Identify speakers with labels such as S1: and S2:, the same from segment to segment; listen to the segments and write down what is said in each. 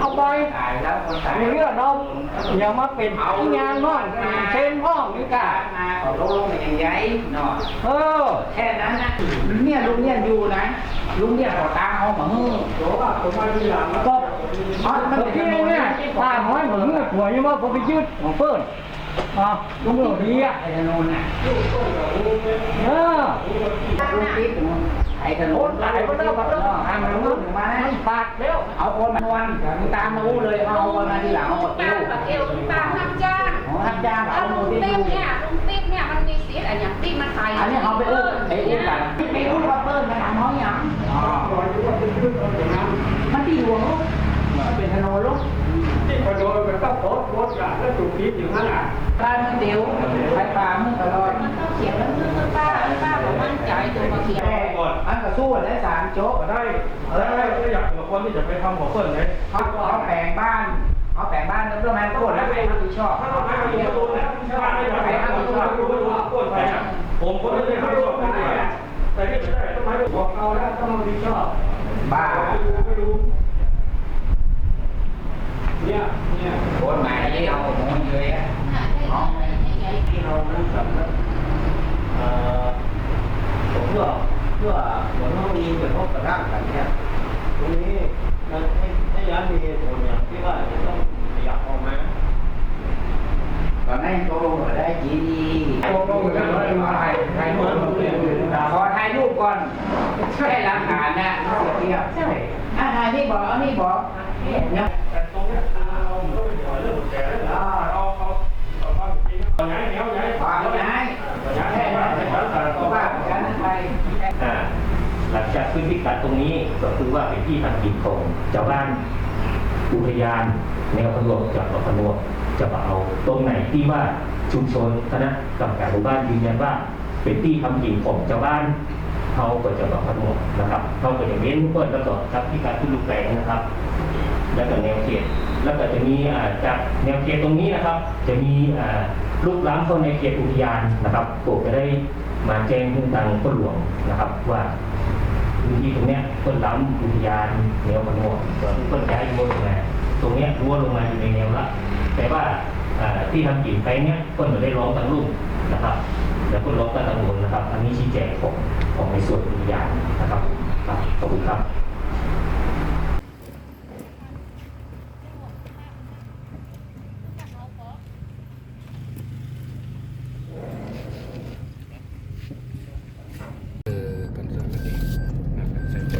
S1: เอาไป
S2: ตายแล้วคนตาย
S1: เรื่องเราอย่ามาเป็นที่งานน้องเช่นห้องนี่กะ
S2: มาเอาลงลงอย่างใหญ่เนาะ
S1: เออ
S2: แค่นั้นนะเนี่ยลุงเนี่ยอยู่นะลุงเนี่ยขอตามเอามาฮื้อ
S1: ก็
S2: อ๋อมัน
S1: เมื่อ
S2: เป็น
S1: กี้เนี่ยตาห้อยเหมือนเมื่อผัวยังว่าผมไปยืดของเปิ้ลอะลุงเหล่านี้อะ
S2: ไอ้ธนูน่ะ
S1: เออ
S2: ลุงติ๊ก ไอ้ธนู
S1: โอนหลายคนแล้วบัดแล้ว
S2: ทำมาลุงมานะ
S1: ปากเร็ว
S2: เอาคนมานวลมึงตามมาอู้เลยเอาคนมาทีหลังเอาหมด
S3: ป้า
S2: ติ้ว
S3: กับเอวป้าทำจ้าง
S2: อ๋อทับจ้าง
S3: แล้
S2: เอา
S3: ว
S2: หม
S3: ลุง
S2: ติ้
S3: ติ๊ก
S2: ว
S3: เนี่ยลุงติ๊กเนี่ยมันมีสีอะไรอย่างติ๊กมันไทย
S2: อันนี้เอาไปอู้ไอ้อู้กันไปอู้ว่าเปิ้ลมาทำน้อย
S1: ยั
S2: งอ๋
S3: อ
S2: โจ๊ก
S4: ก็ได้ได้ก็อยากกับคนที่จะไปทำหัวเปิ้ลไง
S2: เขาเขาแปลงบ้านเขาแปลงบ้านแล้วก็แม่โคตรแล้วไปรับผิดชอบ
S4: ถ้าเราไม่มีตัวเนี่ยบ้านไม่ทำให้เราไม่รู้ไม่รู้ก้นไปอะผมคนที่ไม่ชอบกันเลยแต่ที่ไม่ได้ต้องให้บอกเอาแล้วต้องรับผิดชอบ
S2: บ้า
S4: ไม่รู้เนี่ยเนี่ย
S2: โคนหมายที่เอาของมันเลยอะ
S4: ที่เรารู้จักนะเอ่อผมเพื่อ เพื่อเหมือนว่ามีเหมือนพบกระด้างกันเนี่ยตรงนี้มันให้ให้ย้ายมีเหตุผลเนี่ยที่ว่าจะต้องขยับออกมา
S2: ตอนนั้นโตลงมาได้จีดี
S1: โอ้โหแล้วก็มาถ่ายถ่ายรูป
S2: ขอถ่ายรูปก่อนแค่หลักฐานนะเทียบใช่อ่าถ่ายนี่บอกเอานี่บอกเนี่ย
S4: แต่ตรงเนี้ยเราต้องไปขอเรื่องแก่แล้วเอาเอาเอาความจริงเอาย้ายแนวย้าย
S2: วางไว้ไหน
S4: ย้าย
S2: แค่
S4: แนว
S2: นั้น
S4: ย้ายแต่
S2: ก็
S4: ก็
S2: ว่า
S4: ว่า
S2: กันนั้นไป
S5: อ่า หลังจากพื้นที่กัดตรงนี้ก็คือว่าเป็นที่ทำกินของชาวบ้านอุทยานแนวพนวกจากพนวกจะมาเอาตรงไหนที่ว่าชุมชนคณะกรรมการหมู่บ้านยืนยันว่าเป็นที่ทำกินของชาวบ้านเขาก็จะมาพนวกนะครับเขาก็จะเว้นเพื่อนแล้วก็ทับที่การขึ้นลูกแปลงนะครับ แล้วก็แนวเขตแล้วก็จะมีอาจากแนวเขตตรงนี้นะครับ จะมีลูกล้ำเข้าในเขตอุทยานนะครับผมจะได้มาแจ้งให้ทางคนหลวงนะครับว่า พื้นที่ตรงเนี้ยต้นล้ำอุทยานแนวพนวก็ต้นย้ายรั้วลงมาตรงเนี้ยรั้วลงมาอยู่ในแนวละแต่ว่าที่ทำกินไปเนี้ยคนไม่ได้ร้องทางลุ่มนะครับแล้วก็ร้องกันทางบนนะครับ อันนี้ชี้แจงของของในส่วนอุทยานนะครับครับขอบคุณครับ
S6: กันสักที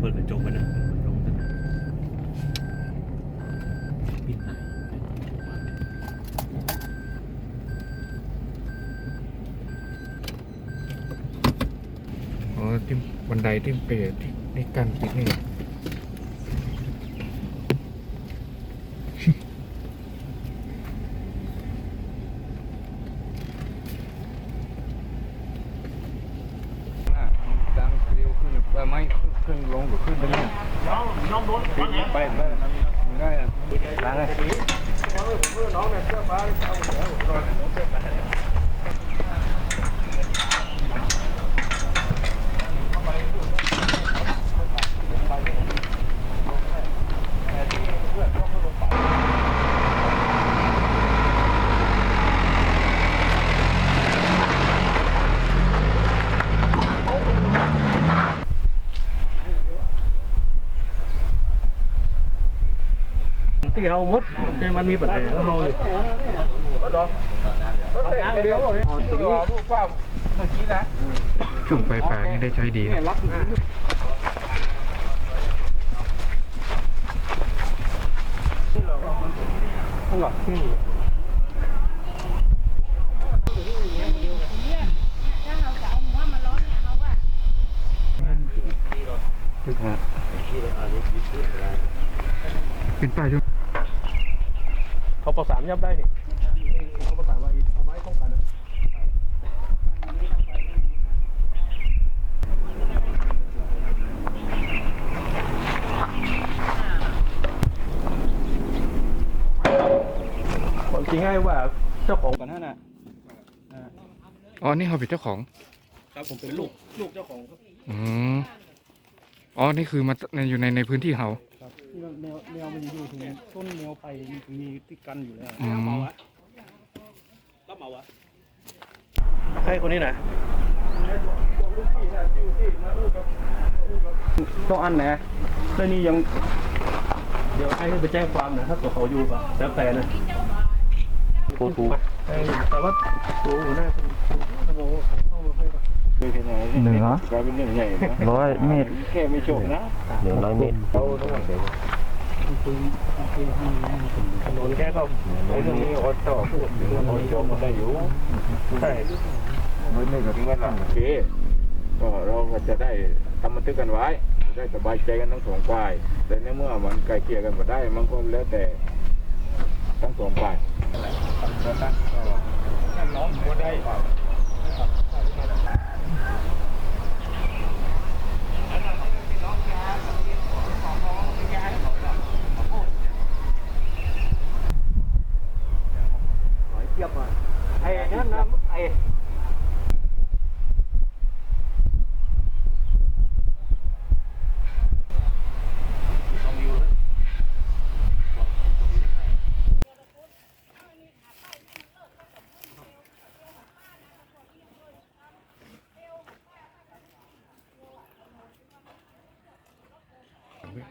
S6: เปิดก
S5: ระจกไปนะลงกันปิดไหน
S6: อ๋อที่บันไดที่เปียที่นี่กันปิดนี่ดังเร็วขึ้นไปไหมขึ้นลงหรือขึ้นไปเนี่ยปิด ไปได้ไม่ได้อะล้างเลย ที่เอามดมันมีปัญหาแล้วเราเลยช่วงไฟฟ้านี่ได้ใช้ดีนะหลอกที่ขึ้นป้ายช่วย
S4: เขาประสานยับได้นี่เขาประสานไว้เอาไม้ป้องกันนะความจริงง่ายว่าเจ้าของกันนั่นน่ะ
S6: อ๋อ นี่เขาเป็นเจ้าของ
S4: ครับผมเป็นลูก ลูกเจ้าของครับ
S6: อืม อ๋อ นี่คือมาในอยู่ในในพื้นที่เขา
S4: ครับ แนวแนวมันอยู่ถึงต้นแนวไผ่มีติดกันอยู่แล้ว
S6: อืม
S4: รับเหมาวะรับเหมาวะใครคนนี้นะต้องอันนะแล้วนี่ยัง เดี๋ยวให้ไปแจ้งความนะถ้าตัวเขาอยู่ก็แล้วแต่นะถูกถูกแต่ว่าตัวหัวหน้าคุณถ้าบอกว่าเข้ามาให้ก็
S1: เหนือ
S4: กลายเป็นเรื่องใหญ่นะ
S1: ร้อยเมตร
S4: แค่ไม่โชคนะ
S5: หนึ่งร้อยเมตร
S4: เขาต้อง ถนนแค่ก็ไอ้เรื่องนี้เขาต่อพูดเรื่องเขายอมได้อยู่ใช่
S7: ไม่ไม่กับเงินหลังโอเคก็เราก็จะได้ทำบันทึกกันไว้ได้สบายใจกันทั้งสองฝ่าย แต่ในเมื่อมันไกลเกลี่ยกันมาได้ มันก็แล้วแต่ทั้งสองฝ่าย
S4: น้องก็ได้ হবে